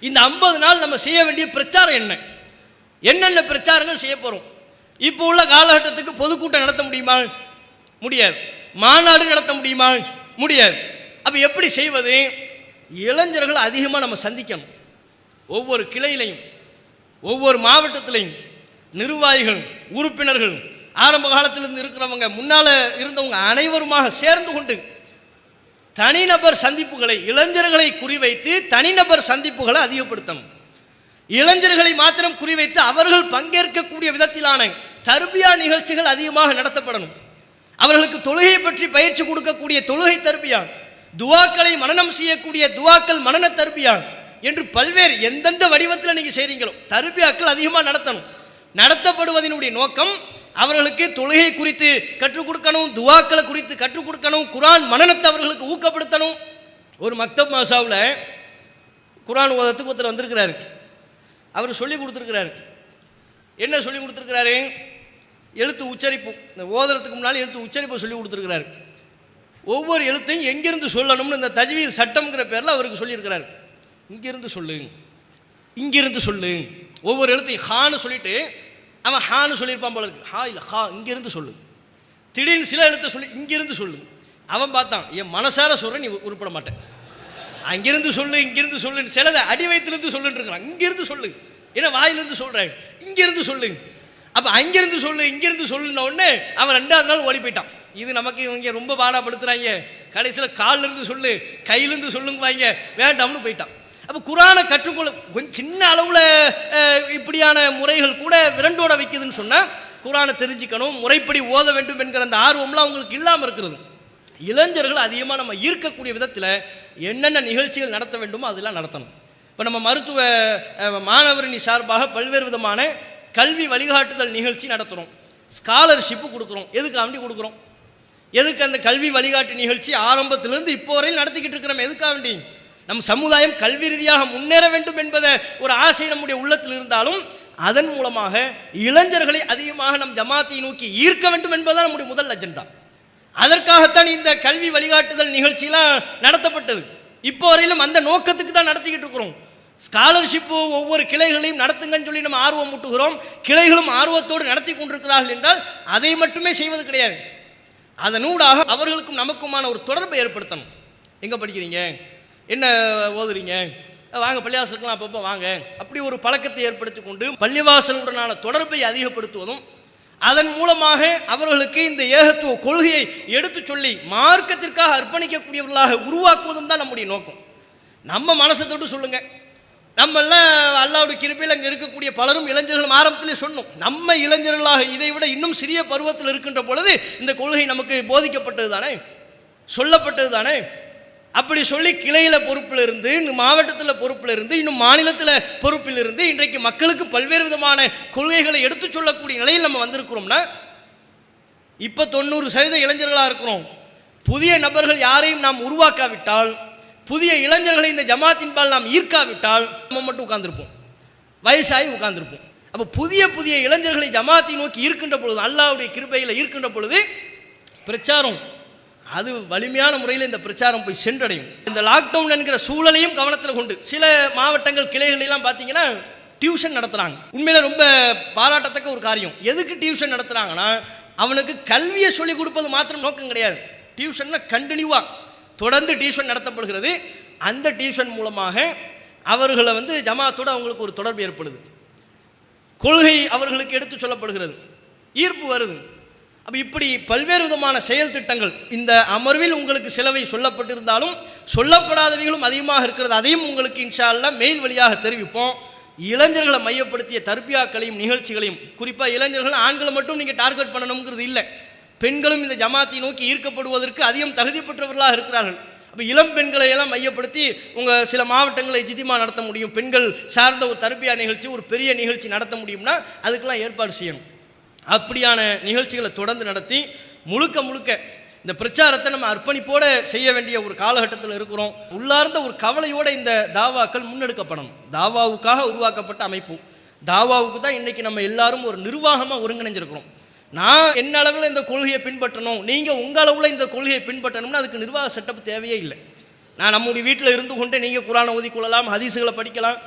இந்த ஐம்பது நாள் நம்ம செய்ய வேண்டிய பிரச்சாரம் என்ன? என்னென்ன பிரச்சாரங்கள் செய்ய போகிறோம் இப்போ உள்ள காலகட்டத்துக்கு பொதுக்கூட்டம் நடத்த முடியுமா? முடியாது. மாநாடு நடத்த முடியுமா? முடியாது. அப்போ எப்படி செய்வது? இளைஞர்கள் அதிகமாக நம்ம சந்திக்கணும். ஒவ்வொரு கிளையிலையும் ஒவ்வொரு மாவட்டத்திலையும் நிர்வாகிகள் உறுப்பினர்கள் ஆரம்ப காலத்திலிருந்து இருக்கிறவங்க முன்னால் இருந்தவங்க அனைவருமாக சேர்ந்து கொண்டு தனிநபர் சந்திப்புகளை இளைஞர்களை குறிவைத்து தனிநபர் சந்திப்புகளை அதிகப்படுத்தணும். இளைஞர்களை மாத்திரம் குறிவைத்து அவர்கள் பங்கேற்கக்கூடிய விதத்திலான தர்பியா நிகழ்ச்சிகள் அதிகமாக நடத்தப்படணும். அவர்களுக்கு தொழுகை பற்றி பயிற்சி கொடுக்கக்கூடிய தொழுகை தர்பியா துவாக்களை மனநம் செய்யக்கூடிய துவாக்கள் மனன தர்பியா என்று பல்வேறு எந்தெந்த வடிவத்தில் நீங்கள் செய்கிறீங்களோ தர்பியாக்கள் அதிகமாக நடத்தணும். நடத்தப்படுவதனுடைய நோக்கம் அவர்களுக்கு தொழுகை குறித்து கற்றுக் கொடுக்கணும் துவாக்களை குறித்து கற்றுக் கொடுக்கணும் குரான் மனனத்தை அவர்களுக்கு ஊக்கப்படுத்தணும். ஒரு மக்தப் மாசாவில் குரான் ஓதத்துக்கு ஒருத்தர் வந்திருக்கிறாரு. அவர் சொல்லி கொடுத்துருக்கிறாரு. என்ன சொல்லி கொடுத்துருக்கிறாரு? எழுத்து உச்சரிப்பு. இந்த ஓதுறதுக்கு முன்னால் எழுத்து உச்சரிப்பை சொல்லி கொடுத்துருக்கிறாரு. ஒவ்வொரு எழுத்தையும் எங்கிருந்து சொல்லணும்னு இந்த தஜ்வீத் சட்டம்ங்கிற பேரில் அவருக்கு சொல்லியிருக்கிறாரு. இங்கிருந்து சொல்லு. இங்கிருந்து சொல்லு. ஒவ்வொரு எழுத்தையும் ஹான்னு சொல்லிட்டு அவன் ஹான்னு சொல்லியிருப்பான் போல இருக்கு. ஹா இல்லை ஹா இங்கேருந்து சொல்லு. திடீர்னு சில எழுத்த சொல்லி இங்கேருந்து சொல்லு. அவன் பார்த்தான் என் மனசார சொல்கிறேன் நீ உருப்பட மாட்டேன். அங்கிருந்து சொல்லு இங்கிருந்து சொல்லு சிலதை அடி வயிற்றுலேருந்து சொல்லுன்னு இருக்கிறான் இங்கிருந்து சொல்லு. ஏன்னா வாயிலிருந்து சொல்கிறேன் இங்கிருந்து சொல்லு. அப்போ அங்கிருந்து சொல்லு இங்கிருந்து சொல்லுன உடனே அவன் ரெண்டாவது நாள் ஓடி போயிட்டான். இது நமக்கு இவங்க ரொம்ப பாடாப்படுத்துகிறாங்க கடைசியில் காலிலிருந்து சொல்லு கையிலேருந்து சொல்லுங்க வாங்க வேண்டாம்னு போயிட்டான். அப்போ குரானை கற்றுக்கொள்ள கொஞ்சம் சின்ன அளவில் இப்படியான முறைகள் கூட விரண்டோட வைக்குதுன்னு சொன்னால் குரானை தெரிஞ்சுக்கணும் முறைப்படி ஓத வேண்டும் என்கிற அந்த ஆர்வம்லாம் அவங்களுக்கு இல்லாமல் இருக்கிறது. இளைஞர்கள் அதிகமாக நம்ம ஈர்க்கக்கூடிய விதத்தில் என்னென்ன நிகழ்ச்சிகள் நடத்த வேண்டுமோ அதெல்லாம் நடத்தணும். இப்போ நம்ம மருத்துவ மாணவரணி சார்பாக பல்வேறு விதமான கல்வி வழிகாட்டுதல் நிகழ்ச்சி நடத்துகிறோம் ஸ்காலர்ஷிப்பு கொடுக்குறோம். எதுக்கு ஆண்டி கொடுக்குறோம்? எதுக்கு அந்த கல்வி வழிகாட்டு நிகழ்ச்சி ஆரம்பத்திலிருந்து இப்போ வரையில் நடத்திக்கிட்டு இருக்கிறோம்? எதுக்காக வேண்டி நம் சமுதாயம் கல்வி ரீதியாக முன்னேற வேண்டும் என்பதை ஒரு ஆசை நம்முடைய உள்ளத்தில் இருந்தாலும் அதன் மூலமாக இளைஞர்களை அதிகமாக நம் ஜமாத்தை நோக்கி ஈர்க்க வேண்டும் என்பதுதான் நம்முடைய முதல் அஜெண்டா. அதற்காகத்தான் இந்த கல்வி வழிகாட்டுதல் நிகழ்ச்சியெலாம் நடத்தப்பட்டது. இப்போ வரையிலும் அந்த நோக்கத்துக்கு தான் நடத்திக்கிட்டு இருக்கிறோம். ஸ்காலர்ஷிப்பு ஒவ்வொரு கிளைகளையும் நடத்துங்கன்னு சொல்லி நம்ம ஆர்வம் ஊட்டுகிறோம். கிளைகளும் ஆர்வத்தோடு நடத்தி கொண்டிருக்கிறார்கள் என்றால் அதை மட்டுமே செய்வது கிடையாது. அதனூடாக அவர்களுக்கும் நமக்குமான ஒரு தொடர்பை ஏற்படுத்தணும். எங்கே படிக்கிறீங்க? என்ன ஓதுறீங்க? வாங்க பள்ளிவாசலுக்குலாம் அப்பப்போ வாங்க. அப்படி ஒரு பழக்கத்தை ஏற்படுத்தி கொண்டு பள்ளிவாசலுடனான தொடர்பை அதிகப்படுத்துவதும் அதன் மூலமாக அவர்களுக்கு இந்த ஏகத்துவ கொள்கையை எடுத்துச் சொல்லி மார்க்கத்திற்காக அர்ப்பணிக்கக்கூடியவர்களாக உருவாக்குவதும் தான் நம்முடைய நோக்கம். நம்ம மனசை தொட்டு சொல்லுங்கள் நம்மெல்லாம் அல்லாவுடைய கிருப்பையில் அங்கே இருக்கக்கூடிய பலரும் இளைஞர்களும் ஆரம்பத்திலே சொன்னோம். நம்ம இளைஞர்களாக இதை விட இன்னும் சிறிய பருவத்தில் இருக்கின்ற பொழுது இந்த கொள்கை நமக்கு போதிக்கப்பட்டது தானே? சொல்லப்பட்டது தானே? அப்படி சொல்லி கிளையில் பொறுப்பில் இருந்து இன்னும் மாவட்டத்தில் பொறுப்பில் இருந்து இன்னும் மாநிலத்தில் பொறுப்பில் இருந்து இன்றைக்கு மக்களுக்கு பல்வேறு விதமான கொள்கைகளை எடுத்துச் சொல்லக்கூடிய நிலையில் நம்ம வந்திருக்கிறோம்னா இப்போ தொண்ணூறு சதவீத இளைஞர்களாக இருக்கிறோம். புதிய நபர்கள் யாரையும் நாம் உருவாக்காவிட்டால் புதிய இளைஞர்களை இந்த ஜமாத்தின்பால் நாம் ஈர்க்காவிட்டால் நம்ம மட்டும் உட்காந்துருப்போம் வயசாகி உட்காந்துருப்போம் அப்போ புதிய புதிய இளைஞர்களை ஜமாத்தை நோக்கி ஈர்க்கின்ற பொழுது அல்லாவுடைய கிருபையில் ஈர்க்கின்ற பொழுது பிரச்சாரம் அது வலிமையான முறையில் இந்த பிரச்சாரம் போய் சென்றடையும். இந்த லாக்டவுன் என்கிற சூழலையும் கவனத்தில் கொண்டு சில மாவட்டங்கள் கிளைகளெல்லாம் பார்த்தீங்கன்னா டியூஷன் நடத்துகிறாங்க உண்மையில் ரொம்ப பாராட்டத்தக்க ஒரு காரியம். எதுக்கு டியூஷன் நடத்துகிறாங்கன்னா அவனுக்கு கல்வியை சொல்லிக் கொடுப்பது மாத்திரம் நோக்கம் கிடையாது. டியூஷன்னா கண்டினியூவாக தொடர்ந்து டியூஷன் நடத்தப்படுகிறது. அந்த டியூஷன் மூலமாக அவர்களை வந்து ஜமாத்தோட அவங்களுக்கு ஒரு தொடர்பு ஏற்படுது. கொள்கை அவர்களுக்கு எடுத்து சொல்லப்படுகிறது. ஈர்ப்பு வருது. அப்போ இப்படி பல்வேறு விதமான செயல் திட்டங்கள் இந்த அமர்வில் உங்களுக்கு சிலவை சொல்லப்பட்டிருந்தாலும் சொல்லப்படாதவைகளும் அதிகமாக இருக்கிறது. அதையும் உங்களுக்கு இன்ஷா மெயில் வழியாக தெரிவிப்போம். இளைஞர்களை மையப்படுத்திய தர்பியாக்களையும் நிகழ்ச்சிகளையும் குறிப்பாக இளைஞர்கள் ஆண்களை மட்டும் நீங்கள் டார்கெட் பண்ணணுங்கிறது இல்லை. பெண்களும் இந்த ஜமாத்தை நோக்கி ஈர்க்கப்படுவதற்கு அதிகம் தகுதி பெற்றவர்களாக இருக்கிறார்கள். அப்போ இளம் பெண்களை எல்லாம் மையப்படுத்தி உங்கள் சில மாவட்டங்களை ஜிதிமா நடத்த முடியும். பெண்கள் சார்ந்த ஒரு தர்பியா நிகழ்ச்சி ஒரு பெரிய நிகழ்ச்சி நடத்த முடியும்னா அதுக்கெல்லாம் ஏற்பாடு செய்யணும். அப்படியான நிகழ்ச்சிகளை தொடர்ந்து நடத்தி முழுக்க முழுக்க இந்த பிரச்சாரத்தை நம்ம அர்ப்பணிப்போடு செய்ய வேண்டிய ஒரு காலகட்டத்தில் இருக்கிறோம். உள்ளார்ந்த ஒரு கவலையோடு இந்த தாவாக்கள் முன்னெடுக்கப்படணும். தாவாவுக்காக உருவாக்கப்பட்ட அமைப்பு. தாவாவுக்கு தான் இன்றைக்கி நம்ம எல்லாரும் ஒரு நிர்வாகமாக ஒருங்கிணைஞ்சிருக்கிறோம். நான் என்ன அளவில் இந்த கொள்கையை பின்பற்றணும் நீங்கள் உங்கள் அளவில் இந்த கொள்கையை பின்பற்றணும்னா அதுக்கு நிர்வாக செட்டப் தேவையே இல்லை. நான் நம்முடைய வீட்டில் இருந்து கொண்டு நீங்கள் குரானை கொள்ளலாம் ஹதீஸுகளை படிக்கலாம்.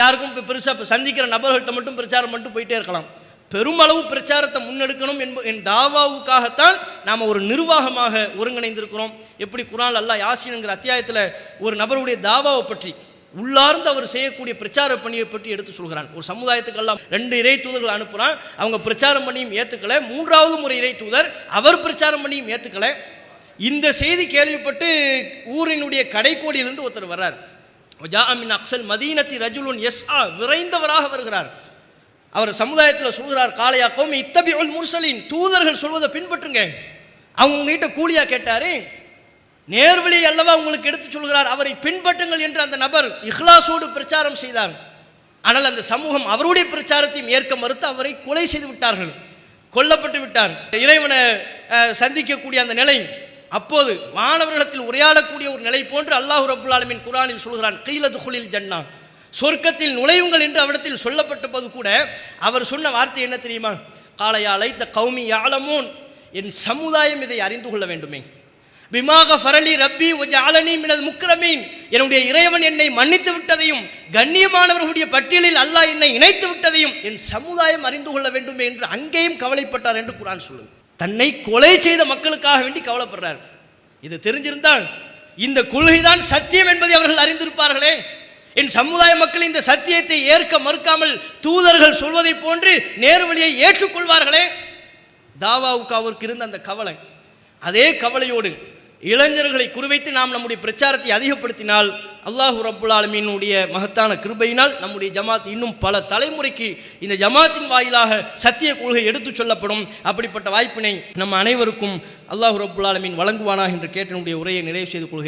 யாருக்கும் இப்போ பெருசாக இப்போ சந்திக்கிற நபர்கள்ட்ட மட்டும் பிரச்சாரம் மட்டும் போயிட்டே இருக்கலாம். பெருமளவு பிரச்சாரத்தை முன்னெடுக்கணும் என்ப என் தாவாவுக்காகத்தான் நாம் ஒரு நிர்வாகமாக ஒருங்கிணைந்திருக்கிறோம். எப்படி குரான் அல்லாஹ் யாசின்ங்கிற அத்தியாயத்தில் ஒரு நபருடைய தாவாவை பற்றி உள்ளார்ந்து அவர் செய்யக்கூடிய பிரச்சார பணியை பற்றி எடுத்து சொல்கிறான். ஒரு சமுதாயத்துக்கெல்லாம் ரெண்டு இறை தூதர்கள் அனுப்புகிறான் அவங்க பிரச்சாரம் பண்ணியும் ஏற்றுக்கல மூன்றாவது முறை இறை தூதர் அவர் பிரச்சாரம் பண்ணியும் ஏற்றுக்கல இந்த செய்தி கேள்விப்பட்டு ஊரினுடைய கடைக்கோடியிலிருந்து ஒருத்தர் வர்றார். ஜாமின் அக்சல் மதீனத்தி ரஜுலுன் எஸ் ஆ விரைந்தவராக வருகிறார். அவர் சமுதாயத்தில் சொல்கிறார் காளையா கோமி இத்தபியுல் முர்சலின். தூதர்கள் சொல்வதை பின்பற்றுங்க. அவங்க உங்ககிட்ட கூலியா கேட்டாரு நேர்வழி அல்லவா உங்களுக்கு எடுத்து சொல்கிறார்? அவரை பின்பற்றுங்கள் என்று அந்த நபர் இஹ்லாசோடு பிரச்சாரம் செய்தார். ஆனால் அந்த சமூகம் அவருடைய பிரச்சாரத்தையும் ஏற்க மறுத்து அவரை கொலை செய்து விட்டார்கள் கொல்லப்பட்டு விட்டார். இறைவனை சந்திக்கக்கூடிய அந்த நிலை அப்போது மாணவர்களிடத்தில் உரையாடக்கூடிய ஒரு நிலை போன்று அல்லாஹ் ரபுல்லாலமின் குரானில் சொல்கிறான் கீழது குளில் ஜன்னா. சொர்க்கத்தில் நுழையுங்கள் என்று அவரிடத்தில் சொல்லப்பட்ட போது கூட அவர் சொன்ன வார்த்தை என்ன தெரியுமா? காளையா த கௌமி யாழமோன் என் சமுதாயம் இதை அறிந்து கொள்ள வேண்டுமே. விமாக ஃபரலி ரப்பி ஒஜாலனி மினது முக்கிரமீன் என்னுடைய இறைவன் என்னை மன்னித்து விட்டதையும் கண்ணியமானவர்களுடைய பட்டியலில் அல்லாஹ் என்னை இணைத்து விட்டதையும் என் சமுதாயம் அறிந்து கொள்ள வேண்டுமே என்று அங்கேயும் கவலைப்பட்டார் என்று குரான் சொல்லுது. தன்னை கொலை செய்த மக்களுக்காக வேண்டி கவலைப்படுறார். இது தெரிஞ்சிருந்தால் இந்த கொள்கைதான் சத்தியம் என்பதை அவர்கள் அறிந்திருப்பார்களே. என் சமுதாய மக்கள் இந்த சத்தியத்தை ஏற்க மறுக்காமல் தூதர்கள் சொல்வதைப் போன்று நேர்வழியை ஏற்றுக்கொள்வார்களே? தாவாவுக்கு அவருக்கு இருந்த அந்த கவலை அதே கவலையோடு இளைஞர்களை குறிவைத்து நாம் நம்முடைய பிரச்சாரத்தை அதிகப்படுத்தினால் அல்லாஹு ரப்புல் ஆலமீனுடைய மகத்தான கிருபையினால் நம்முடைய ஜமாத் இன்னும் பல தலைமுறைக்கு இந்த ஜமாத்தின் வாயிலாக சத்திய கொள்கை எடுத்துச் சொல்லப்படும். அப்படிப்பட்ட வாய்ப்பினை நம் அனைவருக்கும் அல்லாஹு ரப்புல் ஆலமீன் வழங்குவானா என்று கேட்டு நம்முடைய உரையை நிறைவு செய்து கொள்கிறேன்.